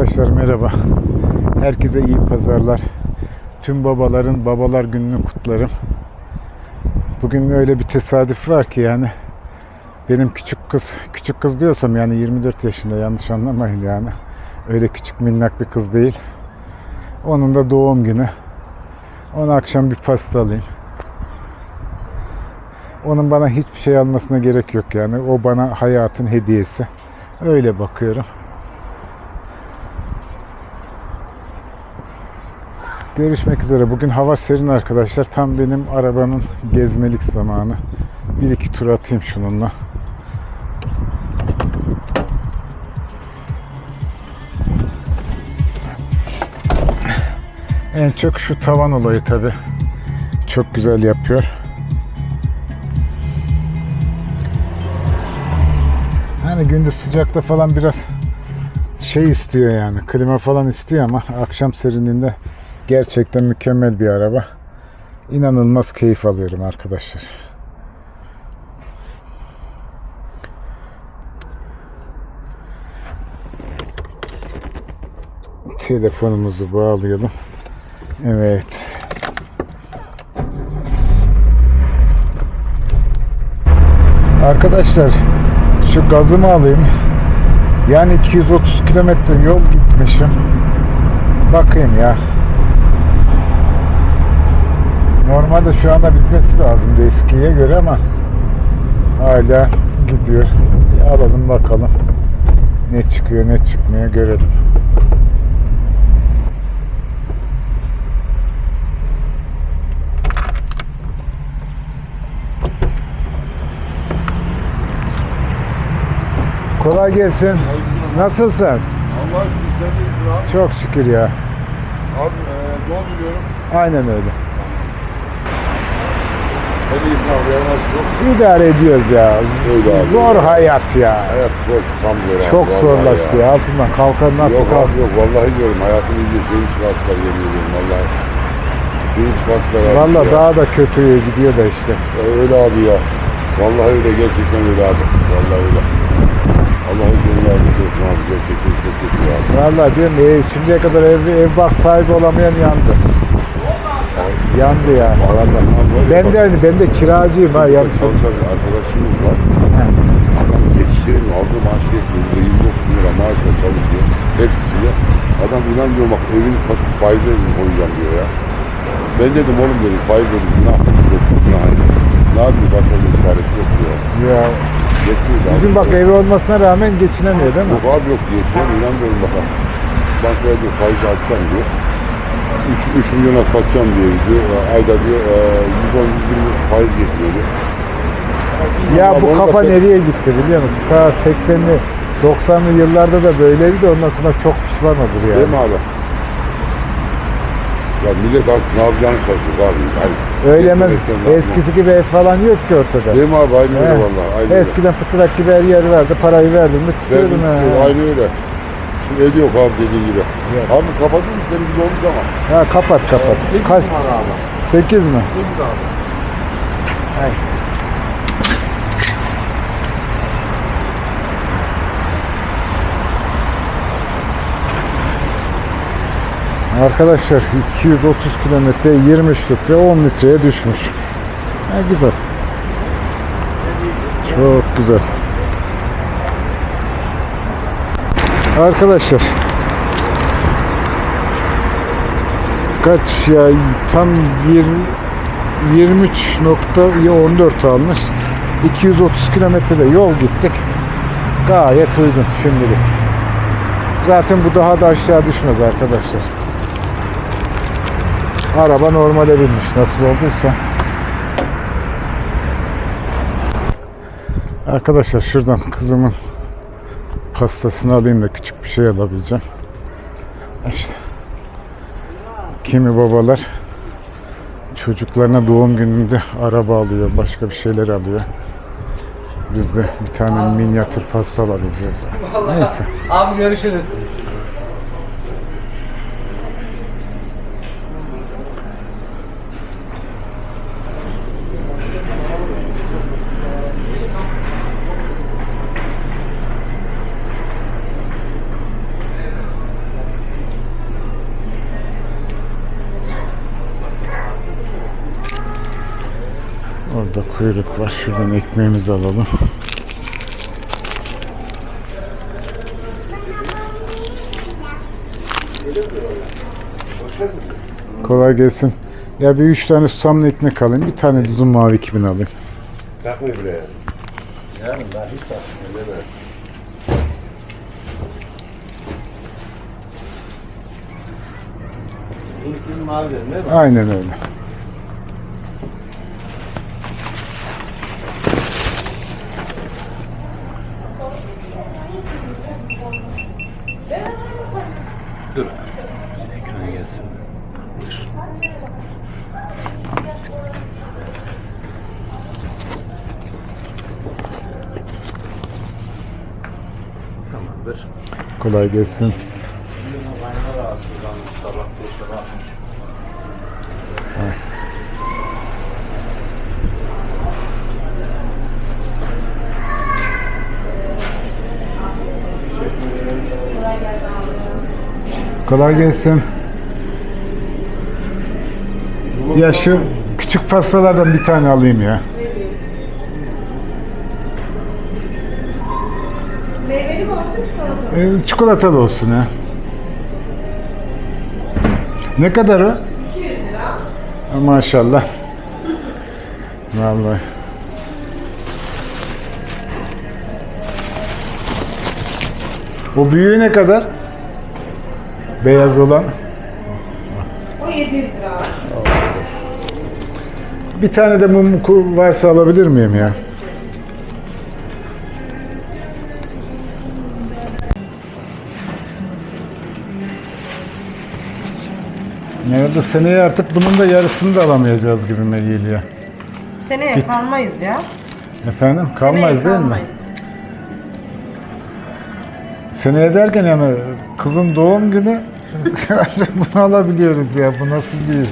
Arkadaşlar merhaba. Herkese iyi pazarlar. Tüm babaların babalar gününü kutlarım. Bugün öyle bir tesadüf var ki yani benim küçük kız, küçük kız diyorsam yani 24 yaşında yanlış anlamayın yani. Öyle küçük minnak bir kız değil. Onun da doğum günü. Ona akşam bir pasta alayım. Onun bana hiçbir şey almasına gerek yok yani. O bana hayatın hediyesi. Öyle bakıyorum. Görüşmek üzere. Bugün hava serin arkadaşlar. Tam benim arabanın gezmelik zamanı. Bir iki tur atayım şununla. En çok şu tavan olayı tabi. Çok güzel yapıyor. Hani gündüz sıcakta falan biraz şey istiyor yani klima falan istiyor ama akşam serinliğinde gerçekten mükemmel bir araba. İnanılmaz keyif alıyorum arkadaşlar. Telefonumuzu bağlayalım. Evet. Arkadaşlar şu gazımı alayım. Yani 230 kilometre yol gitmişim. Bakayım ya. Normalde şu anda bitmesi lazımdı eskiye göre ama hala gidiyor. Bir alalım bakalım. Ne çıkıyor ne çıkmıyor görelim. Kolay gelsin. Nasılsın? Allah sizden. Çok şükür ya. Abi e, yol biliyorum. Aynen öyle. Abi. Ya? İdare ediyoruz ya. Abi. Zor hayat ya. Hayat zor. Tam zor abi. Çok zorlaştı ya. Altından kalkan nasıl yok kalk? abi yok. Vallahi diyorum. Hayatın iyice şeyi çıkarttılar yemin ediyorum. Vallahi. Şeyi çıkarttılar abi. Valla ya. daha da kötüye gidiyor da işte. Ya Öyle abi ya. Vallahi öyle. Gerçekten öyle abi. Vallahi öyle. Allah'ın senin yardımcı olsun abi. Gerçekten çok kötü ya. Valla diyorum ya şimdiye kadar ev, ev bak sahibi olamayan yandı. Yandı yani valla. Ben de ben de kiracıyım ha yanlış. Arkadaşımız var. He. Adam yetiştiremiyor. Aldığı maaşı yetmiyor. Burada 29 bin lira maaşla çalışıyor. Hepsiyle. Adam inan diyor bak evini satıp faize koyacağım diyor ya. Ben dedim oğlum dedim faiz dedim günah yok günah hani. Ne yapayım başka bir çaresi yok diyor. Ya Yetmiyor bizim bak evi olmasına rağmen geçinemiyor değil mi? Yok abi yok geçmem inanmıyorum bakalım. Bankaya diyor faiz atacağım diyor. 3, 3 milyona satacağım diyor diyor. Ayda diyor e, 110-120 faiz getiriyor diyor. Ya Ama bu kafa nereye gitti biliyor musun? Ta 80'li 90'lı yıllarda da böyleydi de ondan sonra çok pişman olur yani. Değil mi abi? Ya millet artık ne yapacağını şaşırdı abi. Yani Öyle mi? Eskisi gibi ev falan yok ki ortada. Değil mi abi? Aynı öyle vallahi. Aynı öyle. Eskiden pıtırak gibi her yer vardı. Parayı verdin mi tutuyordun Verdim, ha. Aynı öyle. Yok abi dediğin gibi. Yok. Abi kapatın mı senin gibi olmuş ama. Ha kapat kapat. Sekiz Kaç? numara abi. 8 mi? Sekiz abi. Ay. Arkadaşlar 230 kilometre 23 litre 10 litreye düşmüş. Ha, güzel. Çok güzel. Arkadaşlar kaç ya tam 20 23.14 almış. 230 kilometrede yol gittik. Gayet uygun şimdilik. Zaten bu daha da aşağı düşmez arkadaşlar. Araba normale binmiş nasıl olduysa. Arkadaşlar şuradan kızımın pastasını alayım da küçük bir şey alabileceğim. İşte kimi babalar çocuklarına doğum gününde araba alıyor, başka bir şeyler alıyor. Biz de bir tane minyatür pasta alabileceğiz. Neyse. Abi görüşürüz. Burada kuyruk var. Şuradan ekmeğimizi alalım. Kolay gelsin. Ya bir üç tane susamlı ekmek alayım. Bir tane de uzun mavi 2000 alayım. Takmıyor bile yani. Yani daha hiç takmıyor. Uzun ikili mavi dedim değil mi? Aynen öyle. Dur. Ekran gelsin. Tamamdır. Kolay gelsin. Kaynağı Kolay gelsin. Ya şu küçük pastalardan bir tane alayım ya. Meyveli mi çikolatalı? Ee, çikolatalı olsun ya. Ne kadar o? 200 lira. Maşallah. Vallahi. O büyüğü ne kadar? Beyaz olan. O 700 lira. Bir tane de mum varsa alabilir miyim ya? Nerede seneye artık bunun da yarısını da alamayacağız gibime geliyor. Seneye kalmayız ya. Efendim kalmayız Seneye değil mi? kalmayız. Seneye derken yani kızın doğum günü ancak bunu alabiliyoruz ya. Bu nasıl değil?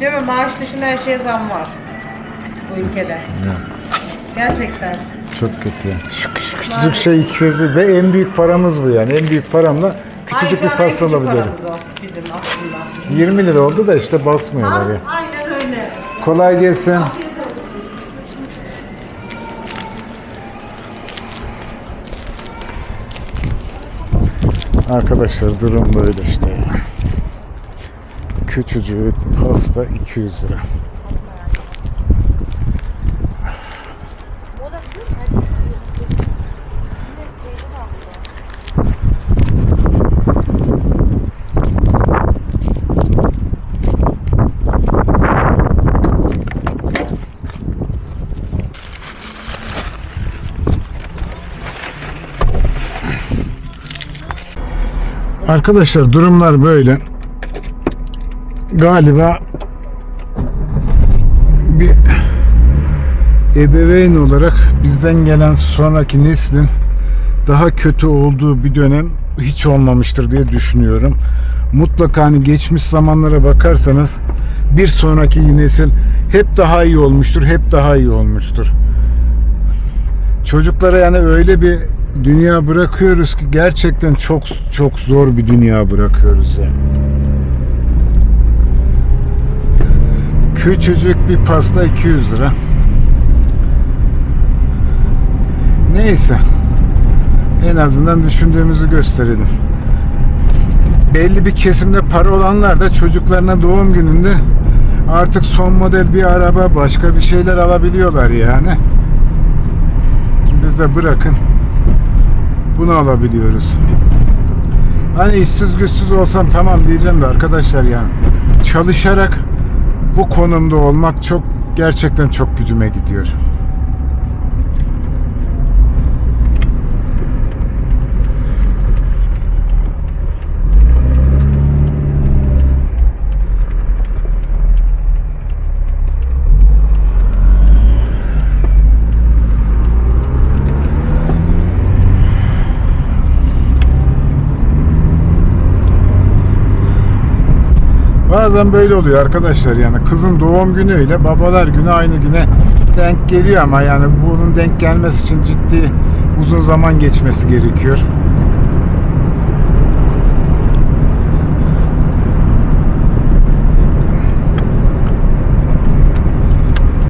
Değil mi? Maaş dışında her şeye zam var. Bu ülkede. Gerçekten. Çok kötü ya. Şu küçük, küçücük şey 200 ve en büyük paramız bu yani. En büyük paramla küçücük bir şu pasta alabiliyorum. bizim aslında. 20 lira oldu da işte basmıyorlar ya. Aynen öyle. Kolay gelsin. Arkadaşlar durum böyle işte. Küçücük pasta 200 lira. Arkadaşlar durumlar böyle. Galiba bir ebeveyn olarak bizden gelen sonraki neslin daha kötü olduğu bir dönem hiç olmamıştır diye düşünüyorum. Mutlaka hani geçmiş zamanlara bakarsanız bir sonraki nesil hep daha iyi olmuştur, hep daha iyi olmuştur. Çocuklara yani öyle bir dünya bırakıyoruz ki gerçekten çok çok zor bir dünya bırakıyoruz yani. Küçücük bir pasta 200 lira. Neyse. En azından düşündüğümüzü gösterelim. Belli bir kesimde para olanlar da çocuklarına doğum gününde artık son model bir araba, başka bir şeyler alabiliyorlar yani. Biz de bırakın bunu alabiliyoruz. Hani işsiz güçsüz olsam tamam diyeceğim de arkadaşlar yani çalışarak bu konumda olmak çok gerçekten çok gücüme gidiyor. Bazen böyle oluyor arkadaşlar yani kızın doğum günüyle babalar günü aynı güne denk geliyor ama yani bunun denk gelmesi için ciddi uzun zaman geçmesi gerekiyor.